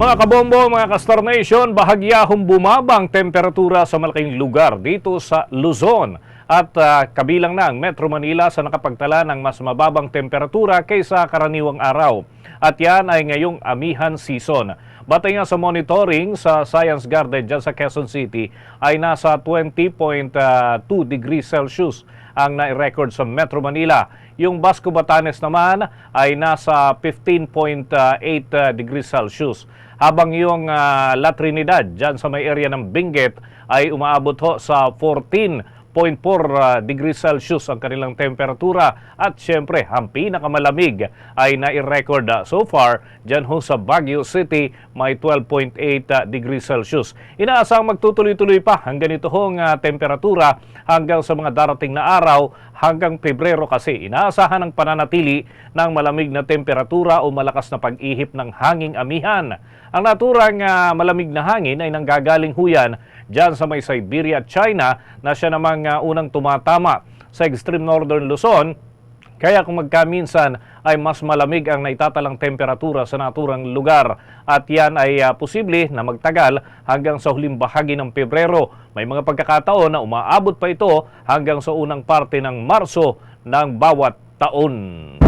Mga kabombo, mga Castor Nation, bahagyahong bumaba ang temperatura sa malaking lugar dito sa Luzon. At ah, kabilang na ang Metro Manila sa nakapagtala ng mas mababang temperatura kaysa karaniwang araw. At yan ay ngayong amihan season. Batay nga sa monitoring sa Science Garden dyan sa Quezon City ay nasa 20.2 degrees Celsius ang na-record sa Metro Manila. Yung Basco Batanes naman ay nasa 15.8 uh, degrees Celsius. Habang yung uh, La Trinidad dyan sa may area ng Benguet ay umaabot ho sa 14 0.4 ah, degrees Celsius ang kanilang temperatura at syempre ang pinakamalamig ay nai-record ah, so far dyan ho sa Baguio City may 12.8 ah, degrees Celsius. Inaasang magtutuloy-tuloy pa ang ganito hong temperatura hanggang sa mga darating na araw hanggang Pebrero kasi inaasahan ang pananatili ng malamig na temperatura o malakas na pag-ihip ng hanging amihan. Ang naturang malamig na hangin ay nanggagaling huyan dyan sa may Siberia China na siya namang ah, unang tumatama sa extreme northern Luzon kaya kung magkaminsan ay mas malamig ang naitatalang temperatura sa naturang lugar at yan ay ah, posible na magtagal hanggang sa huling bahagi ng Pebrero. May mga pagkakataon na umaabot pa ito hanggang sa unang parte ng Marso ng bawat taon.